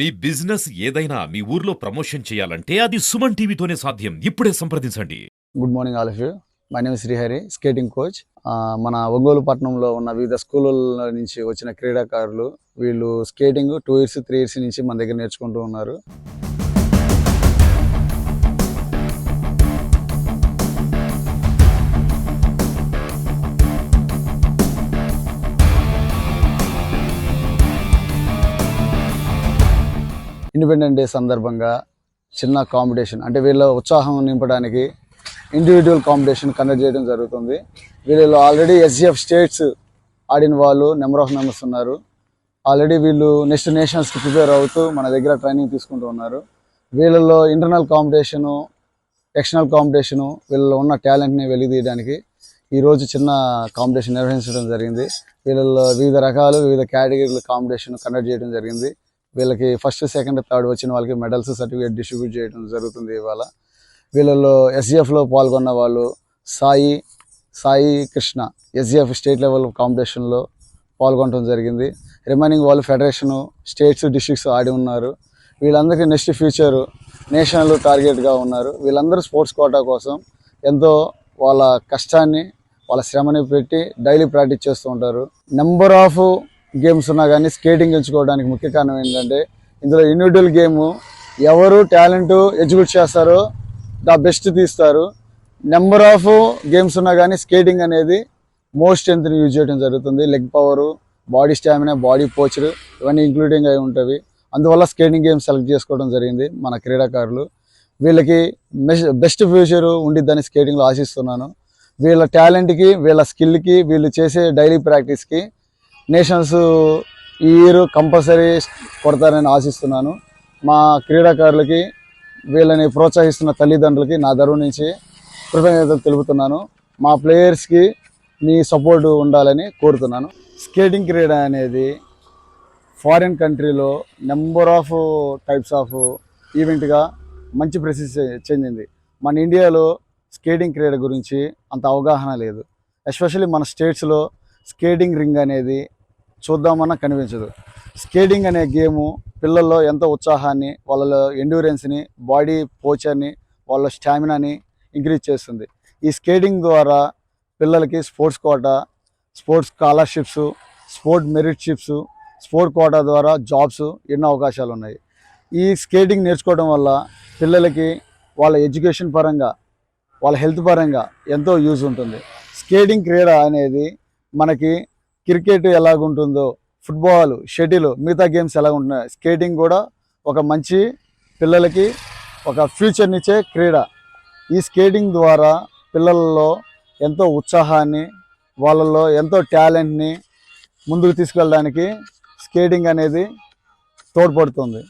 మీ business ఏదైనా మీ ఊర్లో promotion చేయాలంటే అది సుమన్ టీవీతోనే సాధ్యం. ఇప్పుడే సంప్రదించండి. Good morning all of you my name Srihari skating coach మన ఒంగోలు పట్టణంలో ఉన్న వివిధ స్కూళ్ళ నుంచి వచ్చిన క్రీడాకారులు వీళ్ళు skating two years three years నుంచి మన దగ్గర నేర్చుకుంటూ ఉన్నారు. ఇండిపెండెంట్ డే సందర్భంగా చిన్న కాంపిటీషన్ అంటే వీళ్ళ ఉత్సాహం నింపడానికి ఇండివిజువల్ కాంపిటీషన్ కండక్ట్ చేయడం జరుగుతుంది. వీళ్ళు ఆల్రెడీ ఎస్జిఎఫ్ స్టేట్స్ ఆడిన వాళ్ళు నెంబర్ ఆఫ్ మెంబర్స్ ఉన్నారు. ఆల్రెడీ వీళ్ళు నెక్స్ట్ నేషన్స్కి ప్రిపేర్ అవుతూ మన దగ్గర ట్రైనింగ్ తీసుకుంటూ ఉన్నారు. వీళ్ళలో ఇంటర్నల్ కాంపిటీషను ఎక్స్టర్నల్ కాంపిటీషను వీళ్ళలో ఉన్న టాలెంట్ని వెలిగితీయడానికి ఈరోజు చిన్న కాంపిటీషన్ నిర్వహించడం జరిగింది. వీళ్ళలో వివిధ రకాలు వివిధ కేటగిరీల కాంపిటీషన్ కండక్ట్ చేయడం జరిగింది. వీళ్ళకి ఫస్ట్ సెకండ్ థర్డ్ వచ్చిన వాళ్ళకి మెడల్స్ సర్టిఫికేట్ డిస్ట్రిబ్యూట్ చేయడం జరుగుతుంది ఇవాళ. వీళ్ళలో ఎస్జిఎఫ్లో పాల్గొన్న వాళ్ళు Sai Sai Krishna SGF state level కాంపిటీషన్లో పాల్గొనడం జరిగింది. రిమైనింగ్ వాళ్ళు ఫెడరేషను స్టేట్స్ డిస్ట్రిక్ట్స్ ఆడి ఉన్నారు. వీళ్ళందరికీ నెక్స్ట్ ఫ్యూచర్ నేషనల్ టార్గెట్గా ఉన్నారు. వీళ్ళందరూ స్పోర్ట్స్ కోటా కోసం ఎంతో వాళ్ళ కష్టాన్ని వాళ్ళ శ్రమని పెట్టి డైలీ ప్రాక్టీస్ చేస్తూ ఉంటారు. నెంబర్ ఆఫ్ గేమ్స్ ఉన్నా కానీ స్కేటింగ్ ఎంచుకోవడానికి ముఖ్య కారణం ఏంటంటే ఇందులో ఇండివిజువల్ గేమ్ ఎవరు టాలెంట్ ఎగ్జిక్యూట్ చేస్తారో ద బెస్ట్ తీస్తారు. నెంబర్ ఆఫ్ గేమ్స్ ఉన్నా కానీ స్కేటింగ్ అనేది మోస్ట్ స్ట్రెంత్ని యూజ్ చేయడం జరుగుతుంది. Leg power body stamina body posture ఇవన్నీ ఇంక్లూడింగ్ అయి ఉంటవి. అందువల్ల స్కేటింగ్ గేమ్ సెలెక్ట్ చేసుకోవడం జరిగింది మన క్రీడాకారులు. వీళ్ళకి బెస్ట్ ఫ్యూచర్ ఉండిద్దని స్కేటింగ్లో ఆశిస్తున్నాను. వీళ్ళ టాలెంట్కి వీళ్ళ స్కిల్కి వీళ్ళు చేసే డైలీ ప్రాక్టీస్కి నేషన్స్ ఈ ఇయర్ కంపల్సరీ కొడతారని ఆశిస్తున్నాను. మా క్రీడాకారులకి వీళ్ళని ప్రోత్సహిస్తున్న తల్లిదండ్రులకి నా తరపు నుంచి కృతజ్ఞతలు తెలుపుతున్నాను. మా ప్లేయర్స్కి మీ సపోర్ట్ ఉండాలని కోరుతున్నాను. స్కేటింగ్ క్రీడ అనేది ఫారిన్ కంట్రీలో నెంబర్ ఆఫ్ టైప్స్ ఆఫ్ ఈవెంట్గా మంచి ప్రసిద్ధి చెందింది. మన ఇండియాలో స్కేటింగ్ క్రీడ గురించి అంత అవగాహన లేదు. ఎస్పెషల్లీ మన స్టేట్స్లో స్కేటింగ్ రింగ్ అనేది చూద్దామన్నా కనిపించదు. స్కేటింగ్ అనే గేము పిల్లల్లో ఎంతో ఉత్సాహాన్ని వాళ్ళ ఎండ్యూరెన్స్ని బాడీ పోచర్ని వాళ్ళ స్టామినాని ఇంక్రీజ్ చేస్తుంది. ఈ స్కేటింగ్ ద్వారా పిల్లలకి sports quota sports scholarships sport meritships sport quota ద్వారా జాబ్స్ ఎన్నో అవకాశాలు ఉన్నాయి. ఈ స్కేటింగ్ నేర్చుకోవడం వల్ల పిల్లలకి వాళ్ళ ఎడ్యుకేషన్ పరంగా వాళ్ళ హెల్త్ పరంగా ఎంతో యూజ్ ఉంటుంది. స్కేటింగ్ క్రీడ అనేది మనకి క్రికెట్ ఎలాగుంటుందో ఫుట్బాల్ షటిల్ మిగతా గేమ్స్ ఎలా ఉంటున్నాయి స్కేటింగ్ కూడా ఒక మంచి పిల్లలకి ఒక ఫ్యూచర్నిచ్చే క్రీడ. ఈ స్కేటింగ్ ద్వారా పిల్లల్లో ఎంతో ఉత్సాహాన్ని వాళ్ళల్లో ఎంతో టాలెంట్ని ముందుకు తీసుకెళ్ళడానికి స్కేటింగ్ అనేది తోడ్పడుతుంది.